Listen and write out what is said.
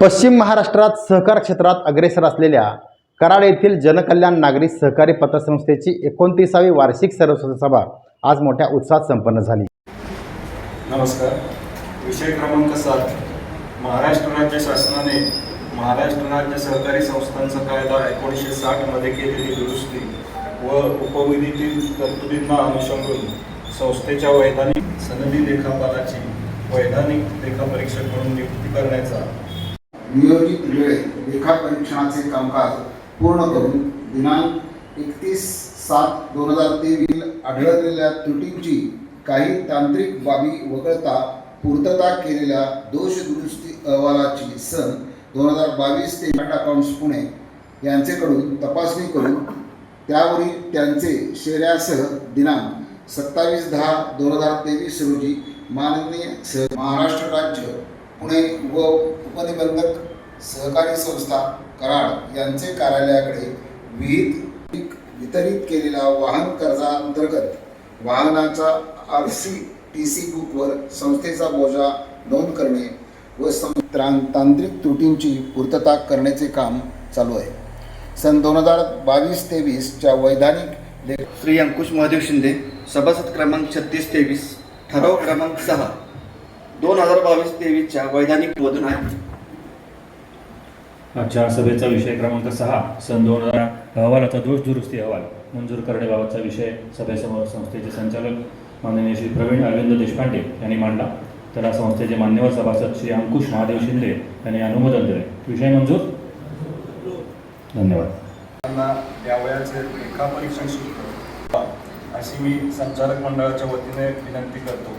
पश्चिम महाराष्ट्रात सहकार क्षेत्रात अग्रेसर असलेल्या कराड येथील जनकल्याण नागरी सहकारी पतसंस्थेची एकोणतीसावी वार्षिक सर्वसाधारण सभा आज मोठ्या उत्साहात संपन्न झाली. नमस्कार. विषय क्रमांक सात. महाराष्ट्र राज्य शासनाने महाराष्ट्र राज्य सहकारी संस्थांचा कायदा एकोणीसशे साठमध्ये केलेली दुरुस्ती व उपविधीतील तरतुदींना अनुषंगून संस्थेच्या वैधानिक सनदी लेखापालाची वैधानिक लेखापरीक्षक म्हणून नियुक्ती करण्याचा नियोजित वेळेत लेखा परीक्षणाचे कामकाज पूर्ण करून दिनांक एकतीस सात दोन हजार तेवीस आढळलेल्या त्रुटींची काही तांत्रिक बाबी वगळता पूर्तता केलेल्या दोष दुरुस्ती अहवालाची सन दोन हजार बावीस ते चार्ट अकाउंट्स पुणे यांचेकडून तपासणी करून त्यावरील त्यांचे शेऱ्यासह दिनांक सत्तावीस दहा दोन हजार तेवीस रोजी माननीय सह महाराष्ट्र राज्य पुणे व सहकारी संस्था कराड यांचे कार्यालयाकडे विहित वितरित केलेल्या वाहन कर्जांतर्गत वाहनाचा आर सी टी सी बुकवर संस्थेचा बोजा नोंद करणे व तांत्रिक त्रुटींची पूर्तता करण्याचे काम चालू आहे. सन दोन हजार बावीस तेवीसच्या वैधानिक लेख श्री अंकुश महादेव शिंदे सभासद क्रमांक छत्तीस तेवीस ठराव क्रमांक सहा दोन हजार बावीस तेवीसच्या वैधानिक मधून आहे. आजच्या सभेचा विषय क्रमांक सहा सन दोन हजार अहवालाचा दोष दुरुस्ती अहवाल मंजूर करण्याबाबतचा विषय सभेसमोर संस्थेचे संचालक माननीय श्री प्रवीण अरविंद देशपांडे यांनी मांडला. त्याला संस्थेचे मान्यवर सभासद श्री अंकुश महादेव शिंदे यांनी अनुमोदन दिले. विषय मंजूर? धन्यवाद. त्यांना द्यावयाचे लेखापरीक्षण शुल्क अशी मी संचालक मंडळाच्या वतीने विनंती करतो.